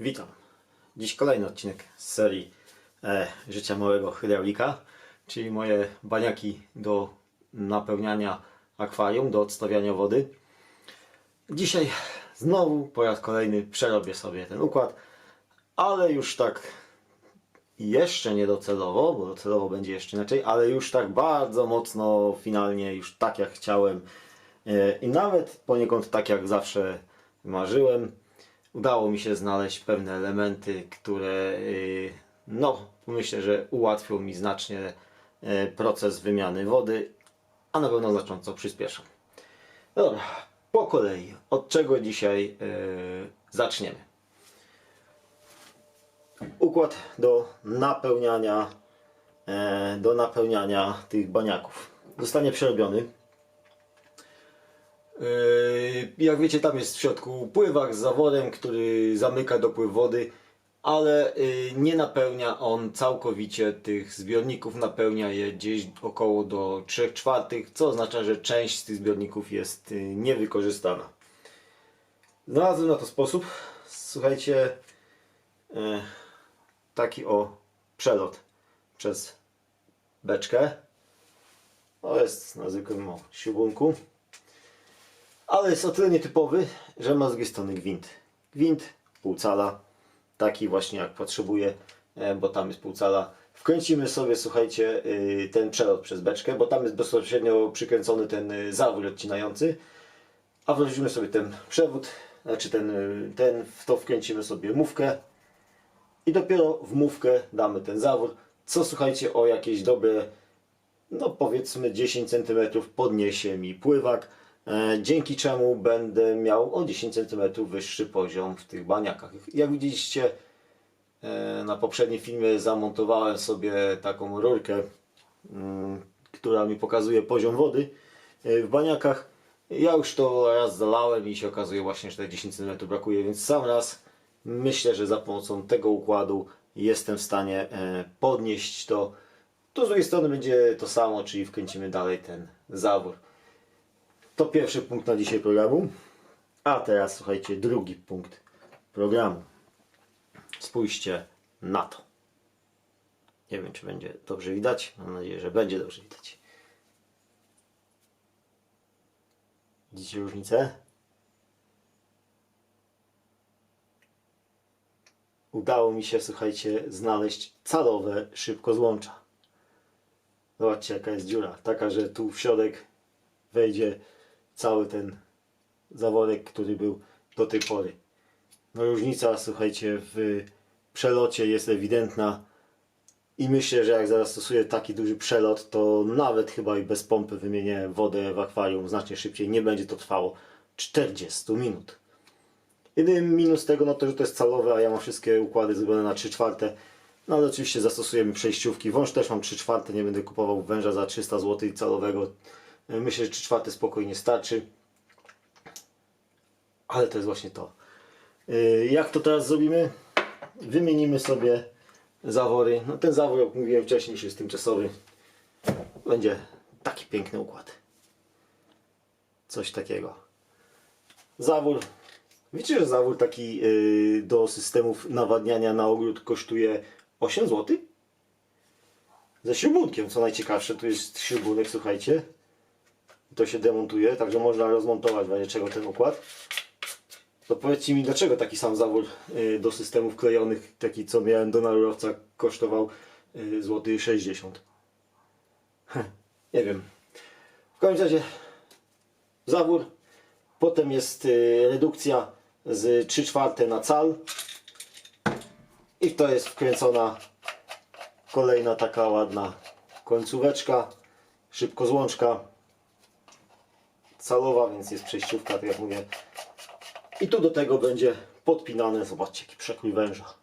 Witam. Dziś kolejny odcinek z serii e, Życia Małego Hydraulika, czyli moje baniaki do napełniania akwarium, do odstawiania wody. Dzisiaj znowu po raz kolejny przerobię sobie ten układ, ale już tak jeszcze nie docelowo, bo docelowo będzie jeszcze inaczej, ale już tak bardzo mocno finalnie, już tak jak chciałem e, i nawet poniekąd tak jak zawsze marzyłem. Udało mi się znaleźć pewne elementy, które y, no myślę, że ułatwią mi znacznie e, proces wymiany wody, a na pewno znacząco przyspieszą. Dobra, po kolei. Od czego dzisiaj e, zaczniemy? układ do napełniania do napełniania tych baniaków zostanie przerobiony jak wiecie tam jest w środku pływak z zaworem, który zamyka dopływ wody ale yy, nie napełnia on całkowicie tych zbiorników, napełnia je gdzieś około do 3 czwartych, co oznacza, że część z tych zbiorników jest yy, niewykorzystana. Znalazłem na to sposób. Słuchajcie, taki o przelot przez beczkę. To jest na zwykłym śrubunku. Ale jest o tyle nietypowy, że ma z drugiej strony gwint. Gwint półcala, taki właśnie jak potrzebuję, e, bo tam jest półcala. Wkręcimy sobie, słuchajcie, y, ten przelot przez beczkę, bo tam jest bezpośrednio przykręcony ten y, zawór odcinający. A włożymy sobie ten przewód, znaczy ten, y, ten, w to wkręcimy sobie mówkę i dopiero w mówkę damy ten zawór, co słuchajcie o jakieś dobre, no powiedzmy 10 cm podniesie mi pływak, dzięki czemu będę miał o 10 cm wyższy poziom w tych baniakach. Jak widzieliście e, na poprzednim filmie zamontowałem sobie taką rurkę, mm, która mi pokazuje poziom wody e, w baniakach. Ja już to raz zalałem i się okazuje właśnie, że te 10 cm brakuje, więc sam raz myślę, że za pomocą tego układu jestem w stanie e, podnieść to. Tu z drugiej strony będzie to samo, czyli wkręcimy dalej ten zawór. To pierwszy punkt na dzisiaj programu. A teraz słuchajcie, drugi punkt programu. Spójrzcie na to. Nie wiem, czy będzie dobrze widać. Mam nadzieję, że będzie dobrze widać. Widzicie różnicę? udało mi się, słuchajcie, znaleźć calowe szybkozłącza. Zobaczcie, jaka jest dziura. Taka, że tu w środek wejdzie cały ten zaworek, który był do tej pory. No różnica, słuchajcie, w przelocie jest ewidentna. I myślę, że jak zaraz stosuję taki duży przelot, to nawet chyba i bez pompy wymienię wodę w akwarium znacznie szybciej. Nie będzie to trwało 40 minut. Jedyny minus tego, no to, że to jest calowe, a ja mam wszystkie układy zrobione na 3 czwarte. No ale oczywiście zastosujemy przejściówki. Wąż też mam 3 czwarte, nie będę kupował węża za 300 zł calowego. Myślę, że 3 czwarte spokojnie starczy. Ale to jest właśnie to. Yy, Jak to teraz zrobimy? Wymienimy sobie zawory. No ten zawór, jak mówiłem wcześniej, jest tymczasowy. Będzie taki piękny układ. Coś takiego. Zawór Wiecie, że zawór taki yy, do systemów nawadniania na ogród kosztuje 8 zł? Ze śrubunkiem, co najciekawsze, tu jest śrubunek, słuchajcie. To się demontuje, także można rozmontować w razie czego ten układ. To powiedzcie mi, dlaczego taki sam zawór yy, do systemów klejonych, taki co miałem do narurowca, kosztował yy, złoty 60. Heh, nie wiem. W każdym razie zawór Potem jest y, redukcja z 3 czwarte na cal. I to jest wkręcona kolejna taka ładna końcóweczka, szybkozłączka calowa, więc jest przejściówka, tak jak mówię. I tu do tego będzie podpinane, zobaczcie jaki przekrój węża.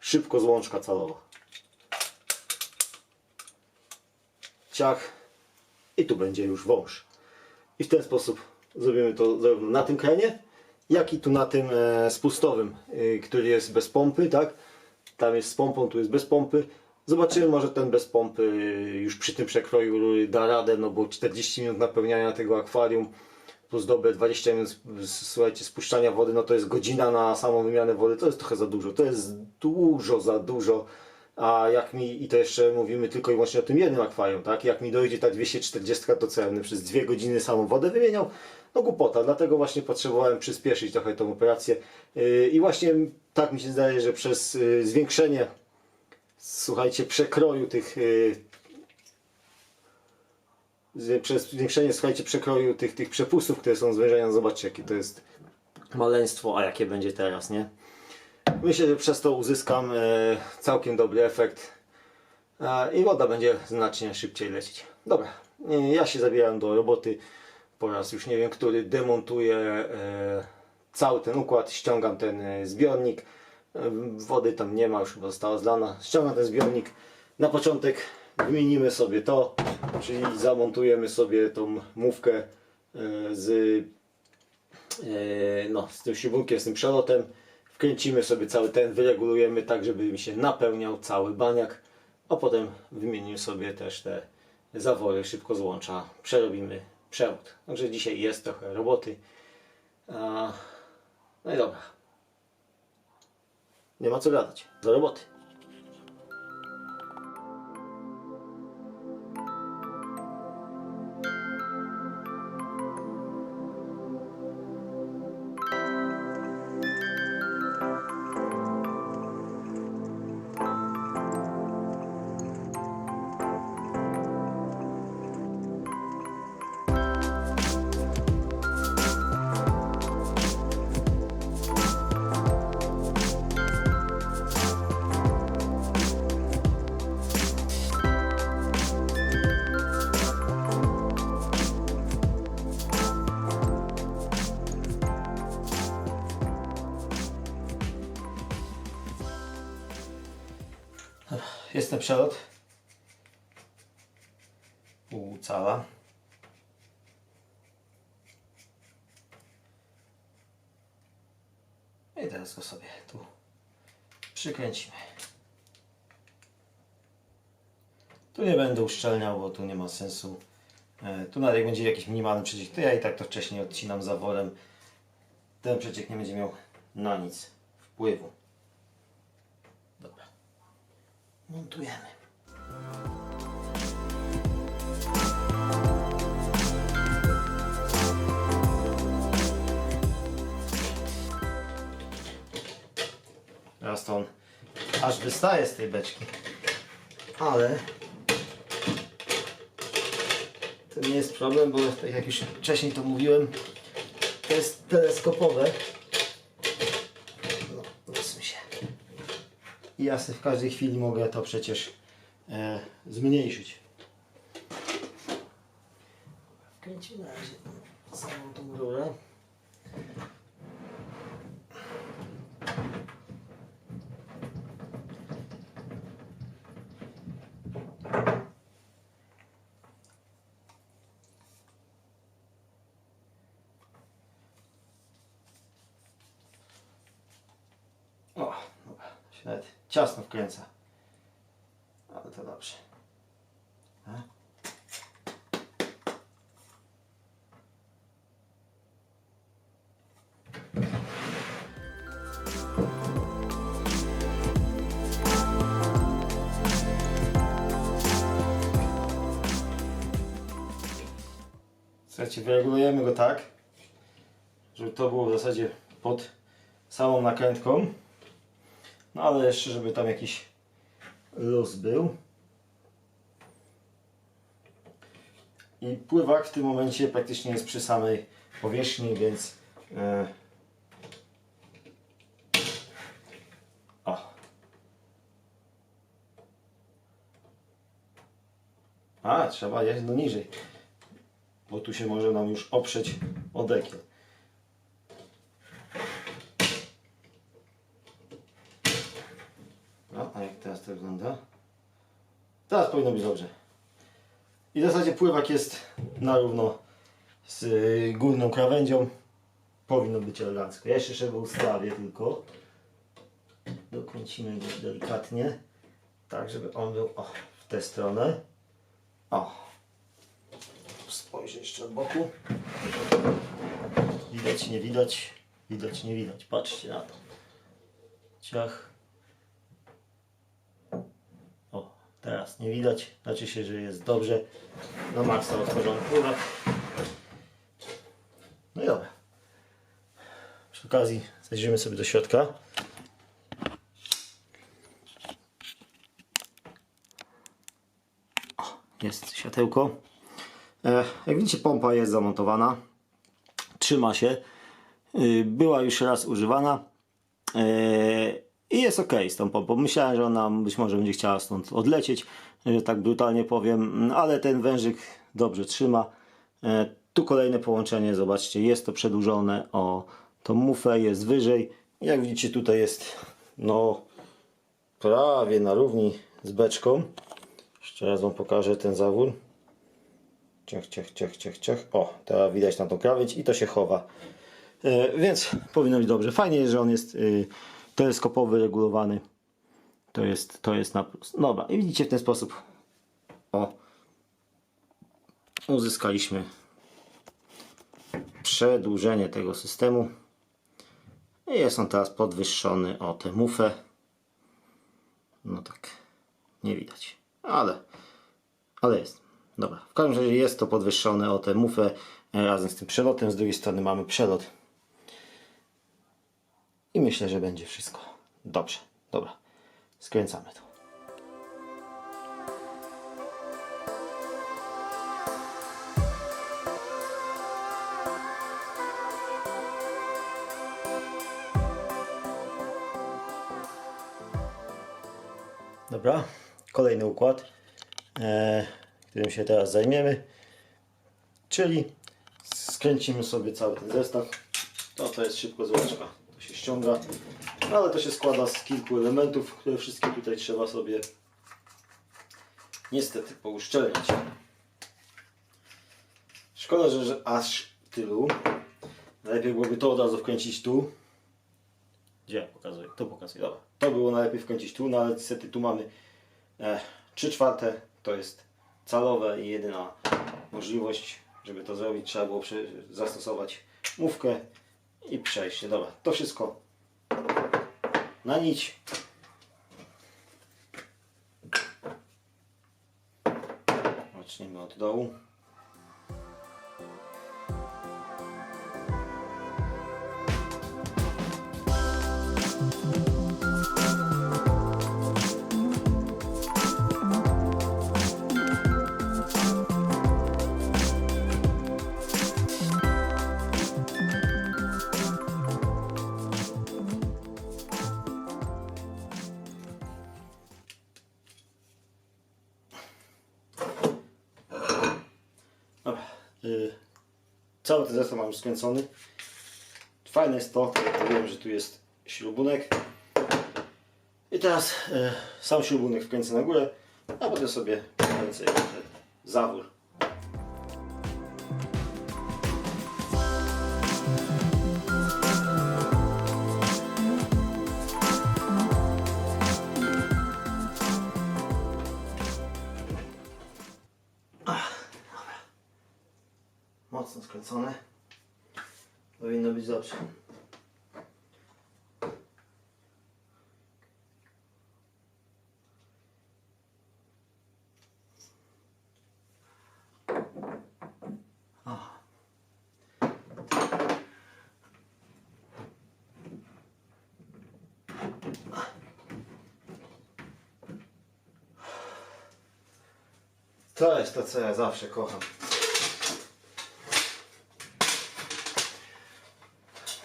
Szybkozłączka calowa. Ciach. I tu będzie już wąż. I w ten sposób zrobimy to zarówno na tym kranie, jak i tu na tym e, spustowym, y, który jest bez pompy, tak? Tam jest z pompą, tu jest bez pompy. Zobaczymy, może ten bez pompy y, już przy tym przekroju da radę, no bo 40 minut napełniania tego akwarium plus dobre 20 minut słuchajcie, spuszczania wody, no to jest godzina na samą wymianę wody, to jest trochę za dużo, to jest dużo za dużo. A jak mi, i to jeszcze mówimy tylko i wyłącznie o tym jednym akwarium, tak? Jak mi dojdzie ta 240, to co ja przez dwie godziny samą wodę wymieniał? No głupota, dlatego właśnie potrzebowałem przyspieszyć trochę tą operację. Yy, I właśnie tak mi się zdaje, że przez yy, zwiększenie, słuchajcie, przekroju tych z- przez zwiększenie, słuchajcie, przekroju tych, tych przepustów, które są zwężenia, zobaczcie jakie to jest maleństwo, a jakie będzie teraz, nie? Myślę, że przez to uzyskam e, całkiem dobry efekt e, i woda będzie znacznie szybciej lecieć. Dobra, e, ja się zabieram do roboty po raz już nie wiem który, demontuję cały ten układ, ściągam ten zbiornik, wody tam nie ma, już chyba została zlana, ściągam ten zbiornik, na początek wymienimy sobie to, czyli zamontujemy sobie tą mówkę e, z e, no, z tym śrubunkiem, z tym przelotem. Wkręcimy sobie cały ten, wyregulujemy tak, żeby mi się napełniał cały baniak, a potem wymienimy sobie też te zawory szybko złącza, przerobimy przewód. Także dzisiaj jest trochę roboty. No i dobra. Nie ma co gadać. Do roboty. Jest ten przelot. Pół cała. I teraz go sobie tu przykręcimy. Tu nie będę uszczelniał, bo tu nie ma sensu. E, Tu nawet jak będzie jakiś minimalny przeciek, to ja i tak to wcześniej odcinam zaworem. Ten przeciek nie będzie miał na nic wpływu. Dobra. Montujemy. Teraz to on aż wystaje z tej beczki. Ale to nie jest problem, bo tak jak już wcześniej to mówiłem, to jest teleskopowe. No, powiedzmy się. I ja w każdej chwili mogę to przecież e, zmniejszyć. Wkręcimy na razie samą tą rurę. O, dobra, to się nawet ciasno wkręca. Ale to dobrze. A? Słuchajcie, wyregulujemy go tak, żeby to było w zasadzie pod samą nakrętką. No ale jeszcze, żeby tam jakiś luz był. I pływak w tym momencie praktycznie jest przy samej powierzchni, więc e, o. A, trzeba jechać do niżej, bo tu się może nam już oprzeć o dekiel. No, a jak teraz to wygląda? Teraz powinno być dobrze. I w zasadzie pływak jest na równo z y, górną krawędzią. Powinno być elegancko. Ja jeszcze go ustawię tylko. Dokręcimy go delikatnie. Tak, żeby on był o, w tę stronę. O. spojrzę jeszcze od boku. Widać, nie widać. Widać, nie widać. Patrzcie na to. Ciach. O, teraz nie widać. Znaczy się, że jest dobrze. No maksa otworzony pływak. No i dobra. Przy okazji zajrzymy sobie do środka. O, jest światełko. E, jak widzicie pompa jest zamontowana. Trzyma się. Y, Była już raz używana. I jest ok z tą pompą. Myślałem, że ona być może będzie chciała stąd odlecieć, że tak brutalnie powiem, ale ten wężyk dobrze trzyma. E, Tu kolejne połączenie, zobaczcie, jest to przedłużone o tą mufę, jest wyżej. Jak widzicie, tutaj jest no prawie na równi z beczką. Jeszcze raz Wam pokażę ten zawór. Ciach, ciach, ciach, ciach, ciach. O, teraz widać na tą krawędź i to się chowa. E, więc powinno być dobrze. Fajnie że on jest y, teleskopowy, regulowany. To jest, to jest na plus. Dobra, i widzicie w ten sposób. O, uzyskaliśmy przedłużenie tego systemu. I jest on teraz podwyższony o tę mufę. No tak, nie widać, ale, ale jest. Dobra, w każdym razie jest to podwyższone o tę mufę e, razem z tym przelotem. Z drugiej strony mamy przelot. I myślę, że będzie wszystko dobrze. Dobra, skręcamy to. Dobra, kolejny układ, e, którym się teraz zajmiemy. Czyli skręcimy sobie cały ten zestaw. To, to jest szybko złączka. Się ściąga, ale to się składa z kilku elementów, które wszystkie tutaj trzeba sobie niestety pouszczelniać. Szkoda, że, że aż tylu. Najlepiej byłoby to od razu wkręcić tu. Gdzie pokazuję? To pokazuję. Dobra. To było najlepiej wkręcić tu, no ale niestety tu mamy e, 3 czwarte. To jest calowe i jedyna możliwość, żeby to zrobić. Trzeba było zastosować mówkę i przejście. Dobra, to wszystko na nić. Zacznijmy od dołu. Cały ten zestaw mam już skręcony. Fajne jest to, wiem, że tu jest śrubunek. I teraz y, sam śrubunek wkręcę na górę, a potem sobie wkręcę zawór. Mocno skręcone. Powinno być dobrze. To jest to, co ja zawsze kocham.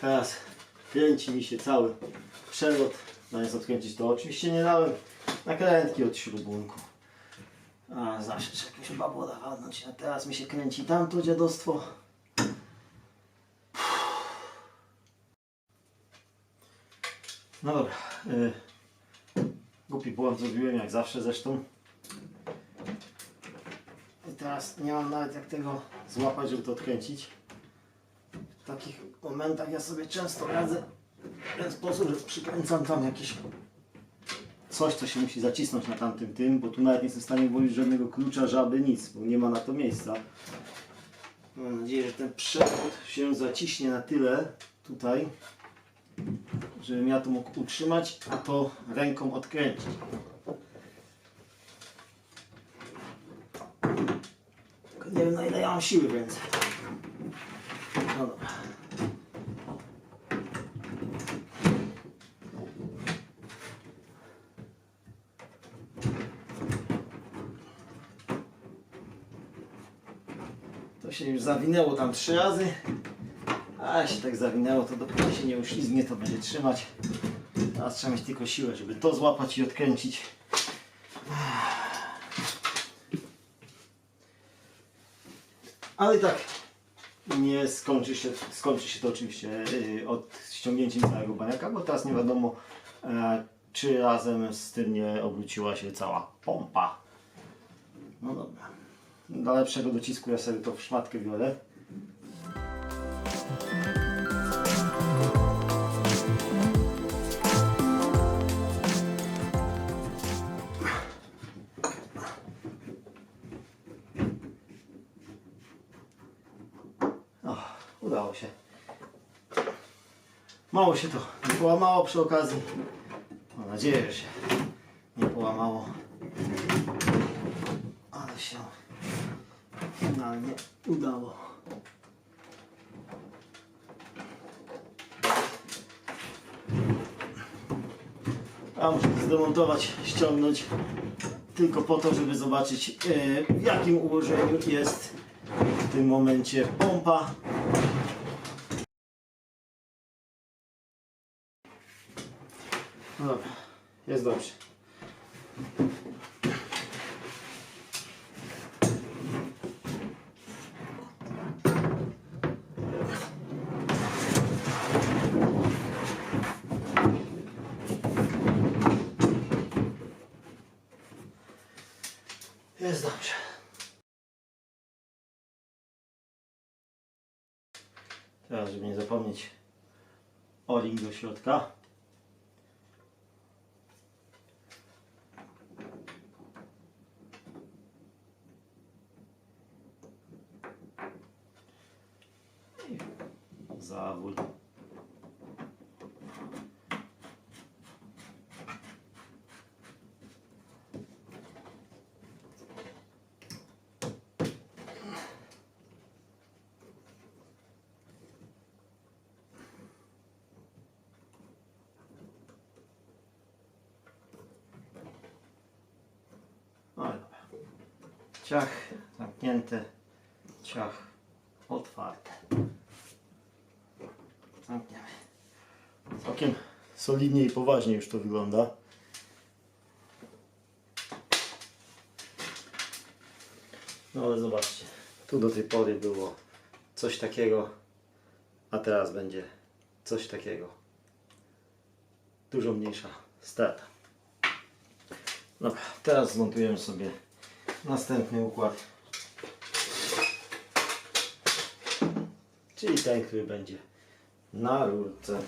Teraz kręci mi się cały przelot. Zamiast odkręcić to oczywiście nie dałem nakrętki od śrubunku. A zawsze trzeba jakąś babola walnąć. A teraz mi się kręci tamto dziadostwo. No dobra. Y, głupi błąd zrobiłem jak zawsze zresztą. I teraz nie mam nawet jak tego złapać, żeby to odkręcić. W takich momentach ja sobie często radzę w ten sposób, że przykręcam tam jakieś coś, co się musi zacisnąć na tamtym tym, bo tu nawet nie jestem w stanie włożyć żadnego klucza, żaby, nic, bo nie ma na to miejsca. Mam nadzieję, że ten przewód się zaciśnie na tyle tutaj, żebym ja to mógł utrzymać, a to ręką odkręcić. Nie wiem na ile ja mam siły w ręce. To się już zawinęło tam trzy razy. A się tak zawinęło, to dopóki się nie uślizgnie, to będzie trzymać. Teraz trzeba mieć tylko siłę, żeby to złapać i odkręcić. Ale tak nie skończy się, skończy się to oczywiście yy, od ściągnięciem całego baniaka, bo teraz nie wiadomo, e, czy razem z tym nie obróciła się cała pompa. No dobra. Dla lepszego docisku ja sobie to w szmatkę biorę. Udało się. Mało się to nie połamało przy okazji. Mam nadzieję, że się nie połamało. Ale się finalnie udało. A muszę to zdemontować, ściągnąć tylko po to, żeby zobaczyć e, w jakim ułożeniu jest w tym momencie pompa. No dobra, jest dobrze. Jest dobrze. Teraz, żeby nie zapomnieć o-ring do środka. I Zawód. No i dobra. Ciach zamknięte, ciach otwarte. Zamkniemy. Całkiem solidnie i poważnie już to wygląda. No ale zobaczcie, tu do tej pory było coś takiego, a teraz będzie coś takiego. Dużo mniejsza strata. Dobra, teraz zmontujemy sobie następny układ. Czyli ten, który będzie na rurce.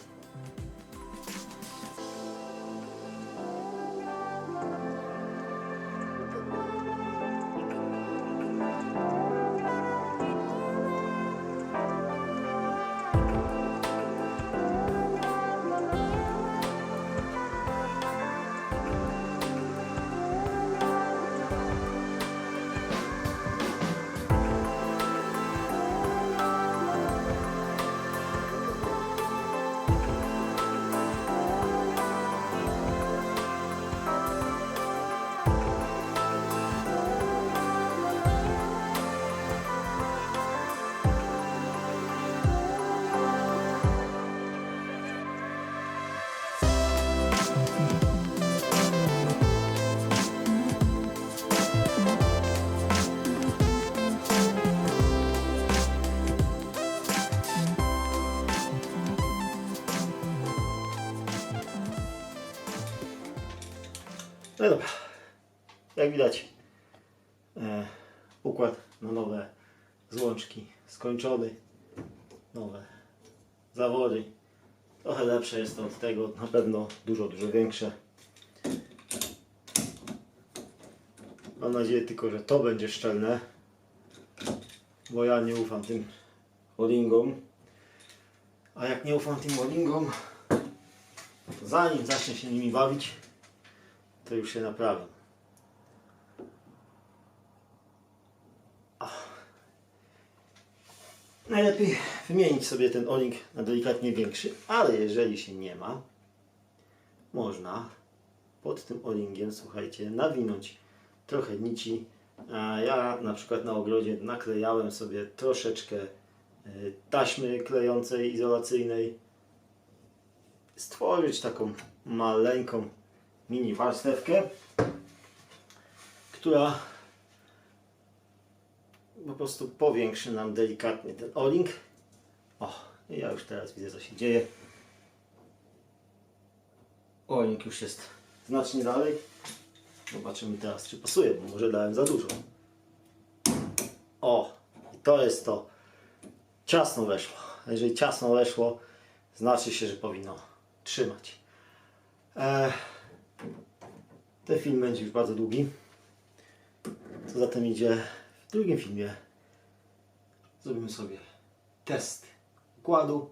Jak widać, e, układ na nowe złączki skończony. Nowe zawody. Trochę lepsze jest to od tego, na pewno dużo, dużo większe. Mam nadzieję tylko, że to będzie szczelne. bo ja nie ufam tym holdingom. A jak nie ufam tym holdingom, to zanim zacznę się nimi bawić, to już się naprawię. Najlepiej wymienić sobie ten oling na delikatnie większy, ale jeżeli się nie ma, można pod tym olingiem, słuchajcie, nawinąć trochę nici. Ja na przykład na ogrodzie naklejałem sobie troszeczkę y, taśmy klejącej, izolacyjnej. Stworzyć taką maleńką mini warstewkę, która po prostu powiększy nam delikatnie ten o-ring. O, ja już teraz widzę co się dzieje. O-ring już jest znacznie dalej. Zobaczymy teraz czy pasuje, bo może dałem za dużo. O, i to jest to. Ciasno weszło. Jeżeli ciasno weszło, znaczy się, że powinno trzymać. E, ten film będzie już bardzo długi. Co zatem idzie w drugim filmie zrobimy sobie test układu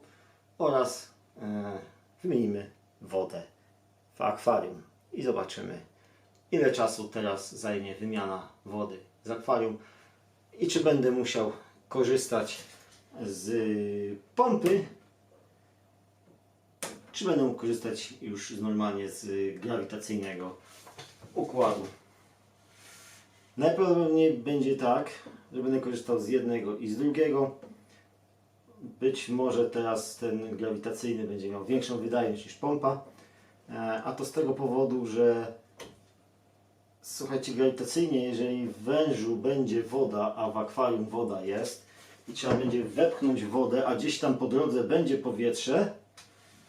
oraz e, wymienimy wodę w akwarium i zobaczymy ile czasu teraz zajmie wymiana wody z akwarium i czy będę musiał korzystać z pompy czy będę mógł korzystać już normalnie z grawitacyjnego układu. Najprawdopodobniej będzie tak, że będę korzystał z jednego i z drugiego. Być może teraz ten grawitacyjny będzie miał większą wydajność niż pompa, E, a to z tego powodu, że słuchajcie, grawitacyjnie, jeżeli w wężu będzie woda, a w akwarium woda jest i trzeba będzie wepchnąć wodę, a gdzieś tam po drodze będzie powietrze,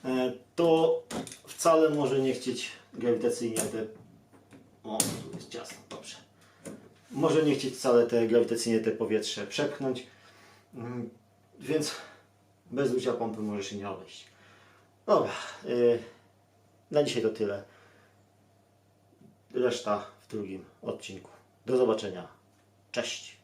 e, to wcale może nie chcieć grawitacyjnie te... O, tu jest ciasno, dobrze może nie chcieć wcale te grawitacyjnie te powietrze przepchnąć, Mm, więc bez użycia pompy może się nie obejść. Dobra, yy, na dzisiaj to tyle. Reszta w drugim odcinku. Do zobaczenia. Cześć.